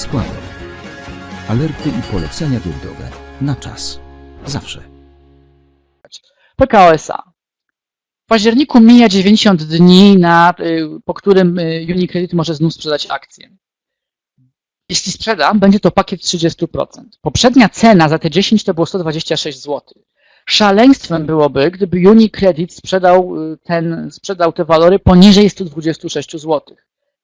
składek. Alerty i polecenia giełdowe na czas. Zawsze. PKO SA. W październiku mija 90 dni, na, y, po którym y, Unicredit może znów sprzedać akcję. Jeśli sprzeda, będzie to pakiet 30%. Poprzednia cena za te 10 to było 126 zł. Szaleństwem byłoby, gdyby Unicredit sprzedał, y, ten, sprzedał te walory poniżej 126 zł.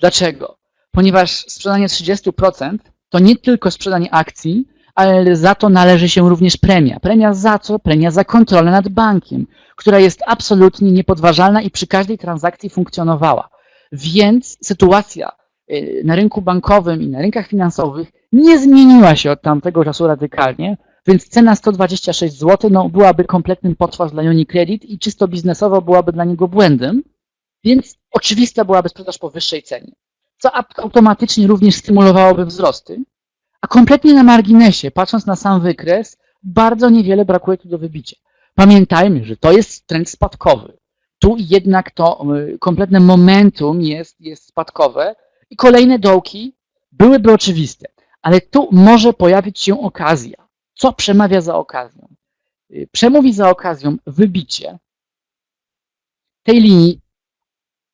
Dlaczego? Ponieważ sprzedanie 30% to nie tylko sprzedanie akcji, ale za to należy się również premia. Premia za co? Premia za kontrolę nad bankiem, która jest absolutnie niepodważalna i przy każdej transakcji funkcjonowała. Więc sytuacja y, na rynku bankowym i na rynkach finansowych nie zmieniła się od tamtego czasu radykalnie, więc cena 126 zł no, byłaby kompletnym potwarz dla Unicredit i czysto biznesowo byłaby dla niego błędem, więc oczywista byłaby sprzedaż po wyższej cenie, co automatycznie również stymulowałoby wzrosty, a kompletnie na marginesie, patrząc na sam wykres, bardzo niewiele brakuje tu do wybicia. Pamiętajmy, że to jest trend spadkowy. Tu jednak to y, kompletne momentum jest, jest spadkowe i kolejne dołki byłyby oczywiste, ale tu może pojawić się okazja. Co przemawia za okazją? Y, Przemówi za okazją wybicie tej linii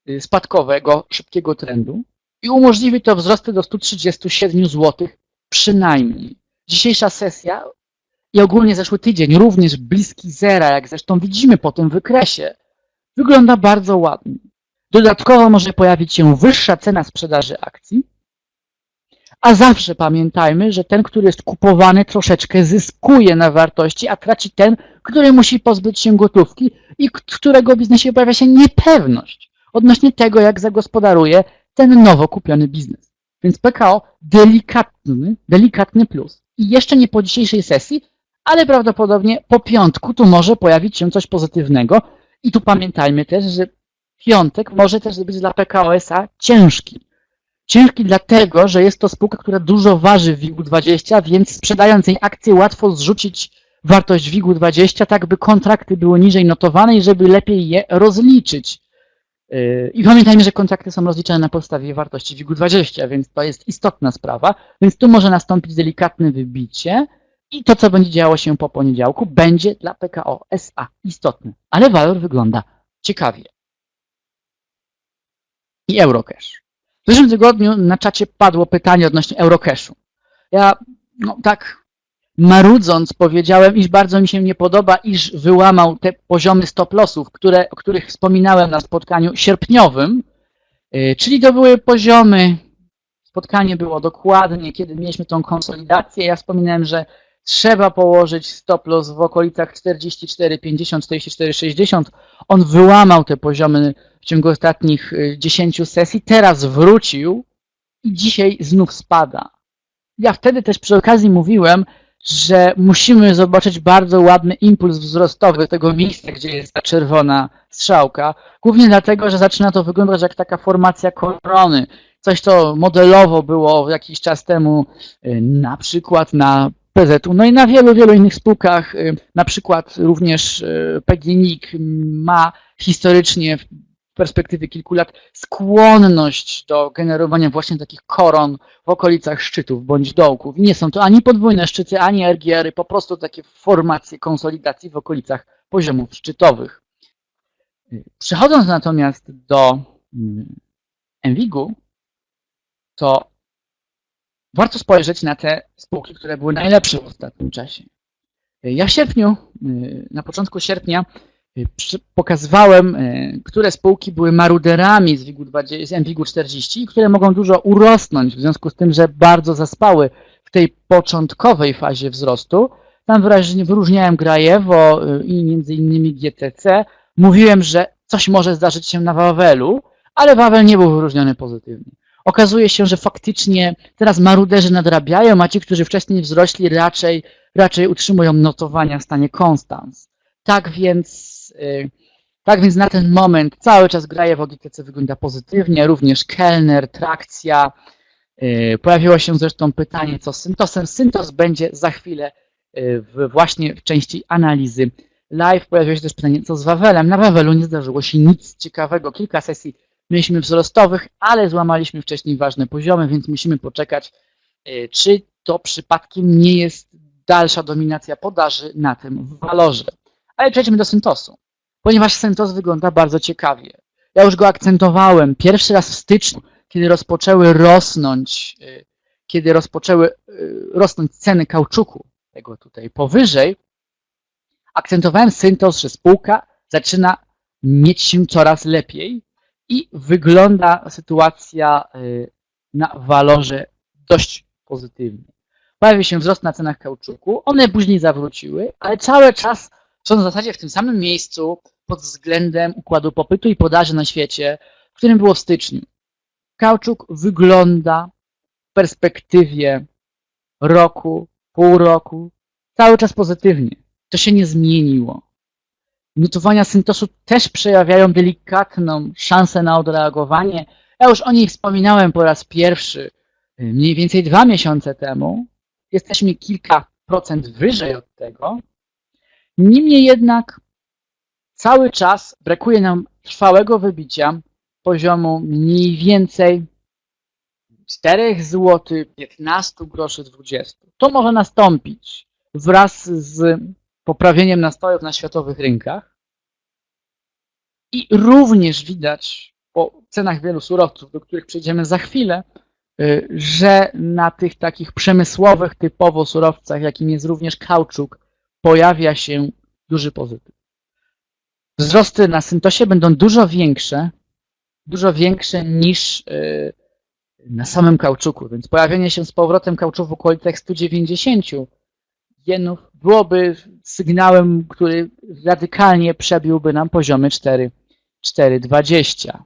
y, spadkowego, szybkiego trendu i umożliwi to wzrosty do 137 zł przynajmniej. Dzisiejsza sesja i ogólnie zeszły tydzień, również bliski zera, jak zresztą widzimy po tym wykresie, wygląda bardzo ładnie. Dodatkowo może pojawić się wyższa cena sprzedaży akcji, a zawsze pamiętajmy, że ten, który jest kupowany, troszeczkę zyskuje na wartości, a traci ten, który musi pozbyć się gotówki i w którego biznesie pojawia się niepewność odnośnie tego, jak zagospodaruje ten nowo kupiony biznes. Więc PKO delikatny, delikatny plus. I jeszcze nie po dzisiejszej sesji, ale prawdopodobnie po piątku tu może pojawić się coś pozytywnego. I tu pamiętajmy też, że piątek może też być dla PKO SA ciężki. Ciężki dlatego, że jest to spółka, która dużo waży w WIG-20, więc sprzedając jej akcję łatwo zrzucić wartość WIG-20, tak by kontrakty były niżej notowane i żeby lepiej je rozliczyć. Yy, I pamiętajmy, że kontrakty są rozliczane na podstawie wartości WIG-20, więc to jest istotna sprawa. Więc tu może nastąpić delikatne wybicie i to, co będzie działo się po poniedziałku, będzie dla PKO SA istotne. Ale walor wygląda ciekawie. I Eurocash. W zeszłym tygodniu na czacie padło pytanie odnośnie Eurocashu. Ja no, tak marudząc powiedziałem, iż bardzo mi się nie podoba, iż wyłamał te poziomy stop lossów, które, o których wspominałem na spotkaniu sierpniowym, Yy, czyli to były poziomy, spotkanie było dokładnie, kiedy mieliśmy tą konsolidację. Ja wspominałem, że trzeba położyć stop loss w okolicach 44, 50, 44, 60. On wyłamał te poziomy w ciągu ostatnich y, 10 sesji, teraz wrócił i dzisiaj znów spada. Ja wtedy też przy okazji mówiłem, że musimy zobaczyć bardzo ładny impuls wzrostowy tego miejsca, gdzie jest ta czerwona strzałka. Głównie dlatego, że zaczyna to wyglądać jak taka formacja korony. Coś, co modelowo było jakiś czas temu y, na przykład na PZU, no i na wielu, wielu innych spółkach, y, na przykład również y, PGNiG ma historycznie perspektywie kilku lat skłonność do generowania właśnie takich koron w okolicach szczytów bądź dołków. Nie są to ani podwójne szczyty, ani RGR-y, po prostu takie formacje konsolidacji w okolicach poziomów szczytowych. Przechodząc natomiast do mm, Envigu, to warto spojrzeć na te spółki, które były najlepsze w ostatnim czasie. Ja w sierpniu, y, na początku sierpnia, pokazywałem, y, które spółki były maruderami z WIG-u 20 z MWIG-u 40 i które mogą dużo urosnąć w związku z tym, że bardzo zaspały w tej początkowej fazie wzrostu. Tam wyróżniałem Grajewo y, i między innymi GTC. Mówiłem, że coś może zdarzyć się na Wawelu, ale Wawel nie był wyróżniony pozytywnie. Okazuje się, że faktycznie teraz maruderzy nadrabiają, a ci, którzy wcześniej wzrośli, raczej, raczej utrzymują notowania w stanie konstans. Tak więc, y, tak więc na ten moment cały czas Grajewo GTC wygląda pozytywnie, również Kellner, Trakcja. Y, Pojawiło się zresztą pytanie, co z Syntosem. Syntos będzie za chwilę y, w, właśnie w części analizy live. Pojawiło się też pytanie, co z Wawelem. Na Wawelu nie zdarzyło się nic ciekawego. Kilka sesji mieliśmy wzrostowych, ale złamaliśmy wcześniej ważne poziomy, więc musimy poczekać czy to przypadkiem nie jest dalsza dominacja podaży na tym walorze. Ale przejdźmy do Syntosu, ponieważ Syntos wygląda bardzo ciekawie. Ja już go akcentowałem pierwszy raz w styczniu, kiedy rozpoczęły rosnąć, y, kiedy rozpoczęły y, rosnąć ceny kauczuku, tego tutaj powyżej, akcentowałem Syntos, że spółka zaczyna mieć się coraz lepiej i wygląda sytuacja y, na walorze dość pozytywnie. Pojawił się wzrost na cenach kauczuku, one później zawróciły, ale cały czas są w zasadzie w tym samym miejscu pod względem układu popytu i podaży na świecie, w którym było w styczniu. Kauczuk wygląda w perspektywie roku, pół roku, cały czas pozytywnie. To się nie zmieniło. Notowania Syntosu też przejawiają delikatną szansę na odreagowanie. Ja już o niej wspominałem po raz pierwszy, y, mniej więcej dwa miesiące temu. Jesteśmy kilka procent wyżej od tego. Niemniej jednak cały czas brakuje nam trwałego wybicia poziomu mniej więcej 4 zł 15 groszy 20. To może nastąpić wraz z poprawieniem nastrojów na światowych rynkach. I również widać po cenach wielu surowców, do których przejdziemy za chwilę, y, że na tych takich przemysłowych typowo surowcach, jakim jest również kauczuk, pojawia się duży pozytyw. Wzrosty na Syntosie będą dużo większe, dużo większe niż y, na samym kauczuku, więc pojawienie się z powrotem kauczuku w okolicach 190 jenów byłoby sygnałem, który radykalnie przebiłby nam poziomy 4, 4,20.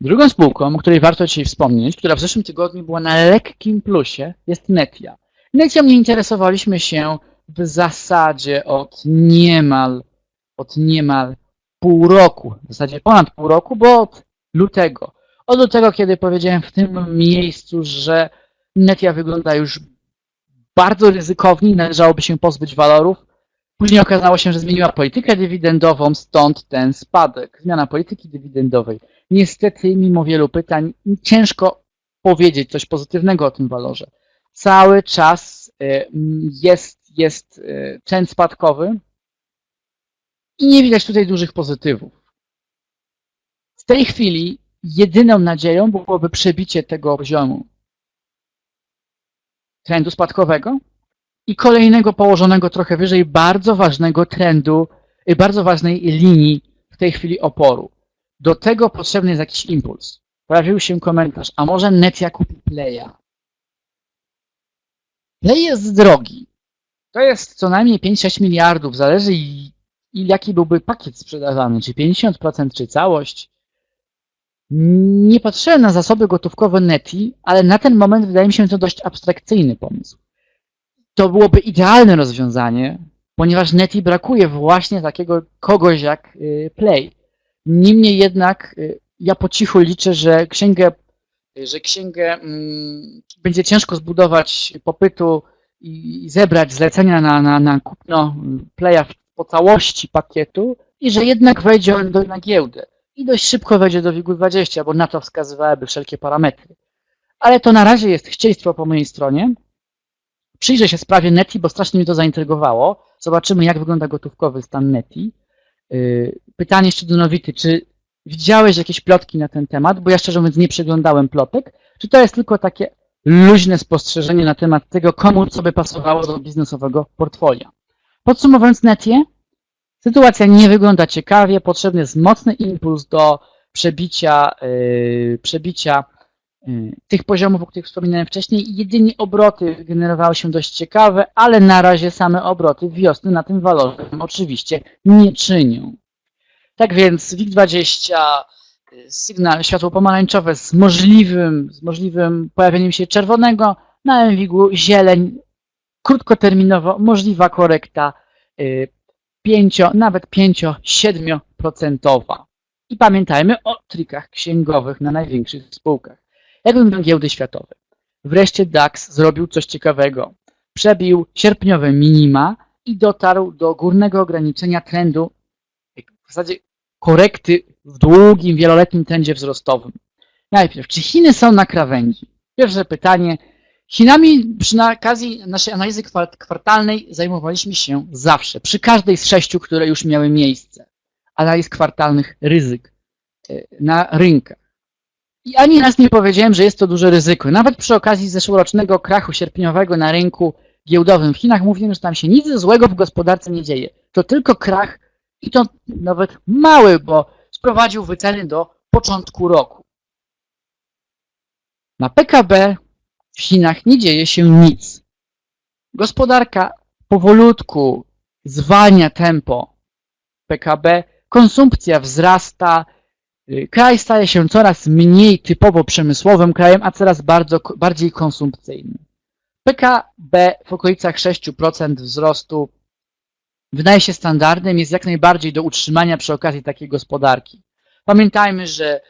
Drugą spółką, o której warto dzisiaj wspomnieć, która w zeszłym tygodniu była na lekkim plusie, jest Netia. Netią nie interesowaliśmy się w zasadzie od niemal, od niemal pół roku, w zasadzie ponad pół roku, bo od lutego. Od lutego, kiedy powiedziałem w tym miejscu, że Netia wygląda już bardzo ryzykownie należałoby się pozbyć walorów. Później okazało się, że zmieniła politykę dywidendową, stąd ten spadek. Zmiana polityki dywidendowej. Niestety, mimo wielu pytań, ciężko powiedzieć coś pozytywnego o tym walorze. Cały czas y, jest, jest y, trend spadkowy i nie widać tutaj dużych pozytywów. W tej chwili jedyną nadzieją byłoby przebicie tego poziomu trendu spadkowego i kolejnego położonego trochę wyżej bardzo ważnego trendu, y, bardzo ważnej linii w tej chwili oporu. Do tego potrzebny jest jakiś impuls. Pojawił się komentarz, a może Netia kupi Playa? Play jest drogi. To jest co najmniej 5-6 miliardów, zależy i, i jaki byłby pakiet sprzedawany, czy 50%, czy całość. Nie patrzyłem na zasoby gotówkowe Neti, ale na ten moment wydaje mi się to dość abstrakcyjny pomysł. To byłoby idealne rozwiązanie, ponieważ Neti brakuje właśnie takiego kogoś jak y, Play. Niemniej jednak y, ja po cichu liczę, że księgę, że księgę mm, będzie ciężko zbudować popytu i zebrać zlecenia na, na, na kupno Playa po całości pakietu i że jednak wejdzie on do, na giełdę i dość szybko wejdzie do WIG-20, bo na to wskazywałyby wszelkie parametry. Ale to na razie jest chciejstwo po mojej stronie. Przyjrzę się sprawie Neti, bo strasznie mnie to zaintrygowało. Zobaczymy, jak wygląda gotówkowy stan Neti. Pytanie jeszcze do Nowity, czy widziałeś jakieś plotki na ten temat? Bo ja szczerze mówiąc nie przeglądałem plotek. Czy to jest tylko takie luźne spostrzeżenie na temat tego, komu co by pasowało do biznesowego portfolio? Podsumowując Netię, Sytuacja nie wygląda ciekawie, potrzebny jest mocny impuls do przebicia, yy, przebicia yy, tych poziomów, o których wspominałem wcześniej. Jedynie obroty generowały się dość ciekawe, ale na razie same obroty wiosny na tym walorze oczywiście nie czynią. Tak więc WIG20, sygnał światło pomarańczowe z możliwym, z możliwym pojawieniem się czerwonego, na MWIG-u zieleń, krótkoterminowo możliwa korekta yy, 5, nawet 5-7%. I pamiętajmy o trikach księgowych na największych spółkach. Jak wyglądają giełdy światowe? Wreszcie DAX zrobił coś ciekawego. Przebił sierpniowe minima i dotarł do górnego ograniczenia trendu, w zasadzie korekty w długim, wieloletnim trendzie wzrostowym. Najpierw, czy Chiny są na krawędzi? Pierwsze pytanie. Chinami przy okazji naszej analizy kwart- kwartalnej zajmowaliśmy się zawsze, przy każdej z sześciu, które już miały miejsce. Analiz kwartalnych ryzyk e, na rynkach. I ani raz nie powiedziałem, że jest to duże ryzyko. Nawet przy okazji zeszłorocznego krachu sierpniowego na rynku giełdowym w Chinach mówiłem, że tam się nic złego w gospodarce nie dzieje. To tylko krach i to nawet mały, bo sprowadził wyceny do początku roku. Na PKB w Chinach nie dzieje się nic. Gospodarka powolutku zwalnia tempo PKB, konsumpcja wzrasta, y, kraj staje się coraz mniej typowo przemysłowym krajem, a coraz bardzo, bardziej konsumpcyjnym. PKB w okolicach 6% wzrostu wydaje się standardem, jest jak najbardziej do utrzymania przy okazji takiej gospodarki. Pamiętajmy, że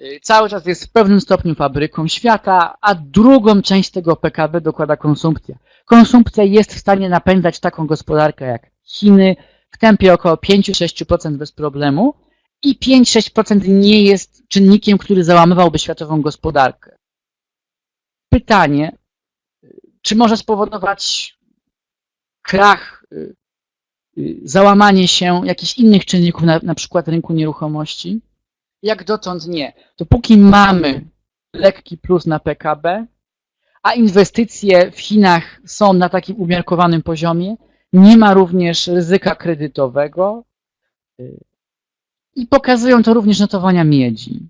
y, cały czas jest w pewnym stopniu fabryką świata, a drugą część tego PKB dokłada konsumpcja. Konsumpcja jest w stanie napędzać taką gospodarkę jak Chiny w tempie około 5-6% bez problemu i 5-6% nie jest czynnikiem, który załamywałby światową gospodarkę. Pytanie, y, czy może spowodować krach, y, załamanie się jakichś innych czynników, na, na przykład rynku nieruchomości? Jak dotąd nie. Dopóki mamy lekki plus na PKB, a inwestycje w Chinach są na takim umiarkowanym poziomie, nie ma również ryzyka kredytowego y, i pokazują to również notowania miedzi.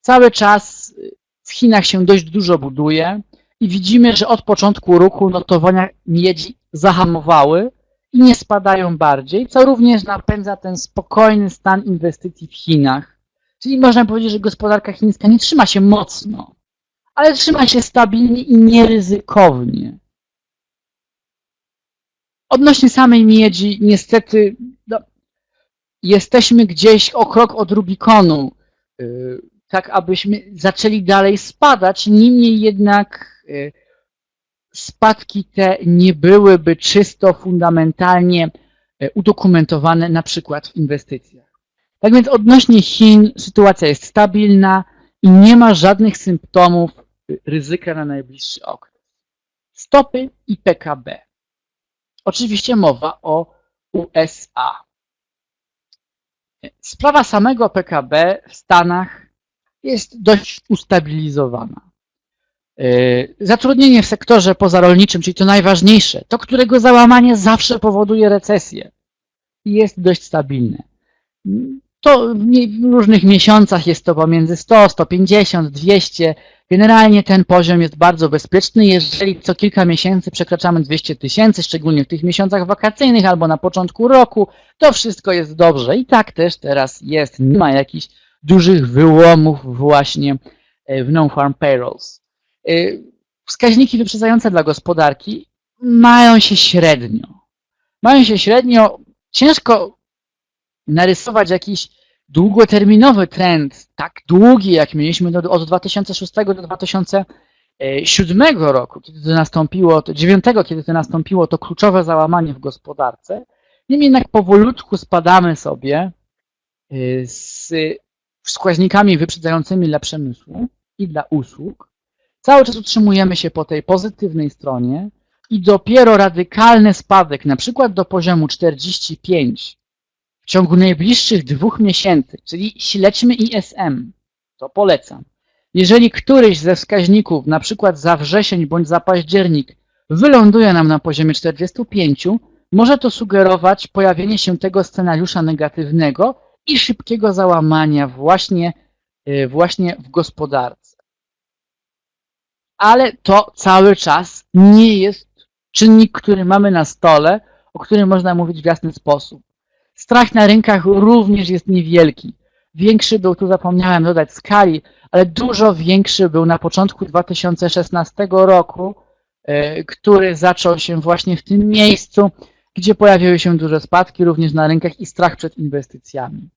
Cały czas y, w Chinach się dość dużo buduje i widzimy, że od początku roku notowania miedzi zahamowały i nie spadają bardziej, co również napędza ten spokojny stan inwestycji w Chinach. Czyli można powiedzieć, że gospodarka chińska nie trzyma się mocno, ale trzyma się stabilnie i nieryzykownie. Odnośnie samej miedzi, niestety no, jesteśmy gdzieś o krok od Rubikonu, yy, tak abyśmy zaczęli dalej spadać, niemniej jednak yy, spadki te nie byłyby czysto fundamentalnie yy, udokumentowane na przykład w inwestycjach. Tak więc odnośnie Chin sytuacja jest stabilna i nie ma żadnych symptomów y, ryzyka na najbliższy okres. Stopy i PKB. Oczywiście mowa o USA. Sprawa samego PKB w Stanach jest dość ustabilizowana. Y, Zatrudnienie w sektorze pozarolniczym, czyli to najważniejsze, to którego załamanie zawsze powoduje recesję, jest dość stabilne. To w różnych miesiącach jest to pomiędzy 100, 150, 200. Generalnie ten poziom jest bardzo bezpieczny. Jeżeli co kilka miesięcy przekraczamy 200 tysięcy, szczególnie w tych miesiącach wakacyjnych albo na początku roku, to wszystko jest dobrze. I tak też teraz jest. Nie ma jakichś dużych wyłomów właśnie e, w non-farm payrolls. E, Wskaźniki wyprzedzające dla gospodarki mają się średnio. Mają się średnio. Ciężko narysować jakiś długoterminowy trend, tak długi, jak mieliśmy od 2006 do 2007 roku, kiedy to nastąpiło, to 9, kiedy to nastąpiło to kluczowe załamanie w gospodarce. Niemniej jednak powolutku spadamy sobie y, z wskaźnikami wyprzedzającymi dla przemysłu i dla usług. Cały czas utrzymujemy się po tej pozytywnej stronie i dopiero radykalny spadek, na przykład do poziomu 45 w ciągu najbliższych dwóch miesięcy, czyli śledźmy ISM, to polecam. Jeżeli któryś ze wskaźników, na przykład za wrzesień bądź za październik, wyląduje nam na poziomie 45, może to sugerować pojawienie się tego scenariusza negatywnego i szybkiego załamania właśnie, y, właśnie w gospodarce. Ale to cały czas nie jest czynnik, który mamy na stole, o którym można mówić w jasny sposób. Strach na rynkach również jest niewielki. Większy był, tu zapomniałem dodać skali, ale dużo większy był na początku 2016 roku, e, który zaczął się właśnie w tym miejscu, gdzie pojawiły się duże spadki również na rynkach i strach przed inwestycjami.